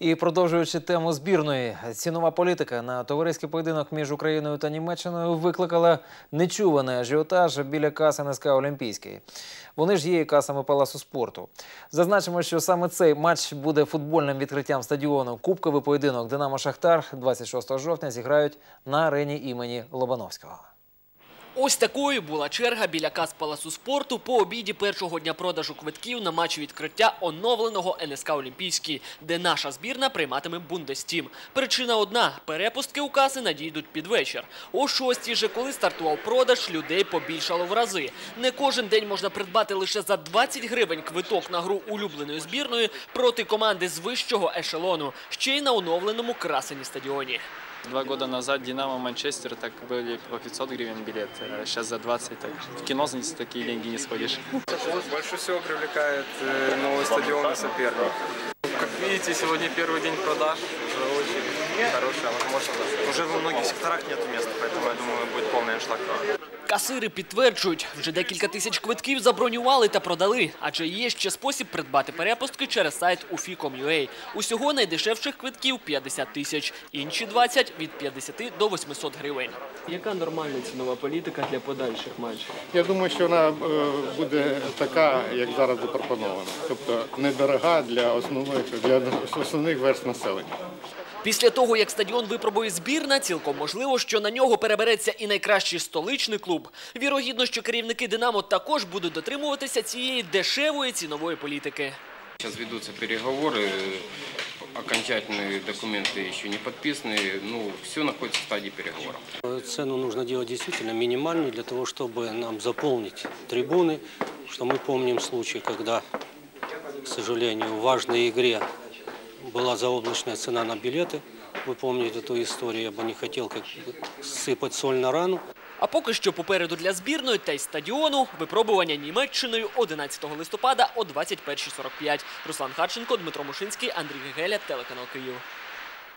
І продовжуючи тему збірної, цінова політика на товариський поєдинок між Україною та Німеччиною викликала нечуваний ажіотаж біля каси НСК Олімпійський. Вони ж є і касами Паласу спорту. Зазначимо, що саме цей матч буде футбольним відкриттям стадіону. Кубковий поєдинок Динамо Шахтар 26 жовтня зіграють на арені імені Лобановського. Ось такою була черга біля кас Паласу спорту по обіді першого дня продажу квитків на матч відкриття оновленого НСК Олімпійський, де наша збірна прийматиме Бундестім. Причина одна – перепустки у каси надійдуть під вечір. О шостій же, коли стартував продаж, людей побільшало в рази. Не кожен день можна придбати лише за 20 гривень квиток на гру улюбленої збірної проти команди з вищого ешелону, ще й на оновленому красені стадіоні. Два года назад Динамо Манчестер так были по 500 гривен билет, сейчас за 20. Так в кино за такие деньги не сходишь. Больше всего привлекает э, новый стадион и соперник. Как видите, сегодня первый день продаж. Уже очень хорошая возможность. Уже во многих секторах нет места, поэтому я думаю, будет полный аншлаг. Касири підтверджують, вже декілька тисяч квитків забронювали та продали, адже є ще спосіб придбати перепустки через сайт ufi.com.ua. Усього найдешевших квитків 50 тисяч, інші 20 – від 50 до 800 гривень. Яка нормальна цінова політика для подальших матчів? Я думаю, що вона е, буде така, як зараз запропонована. Тобто недорога для основних для основних верст населення. Після того, як стадіон випробує збірна, цілком можливо, що на нього перебереться і найкращий столичний клуб. Вірогідно, що керівники «Динамо» також будуть дотримуватися цієї дешевої цінової політики. Сейчас ведутся переговоры, окончательные документы еще не подписаны, ну, все находится в стадии переговоров. Цену нужно делать действительно минимальную для того, чтобы нам заполнить трибуны. Что мы помним случай, когда, к сожалению, в важной игре была заоблачная цена на билеты. Вы помните эту историю, я бы не хотел как бы сыпать соль на рану. А поки що попереду для збірної та й стадіону випробування Німеччиною 11 листопада о 21.45. Руслан Харченко, Дмитро Мушинський, Андрій Гегеля, телеканал Київ.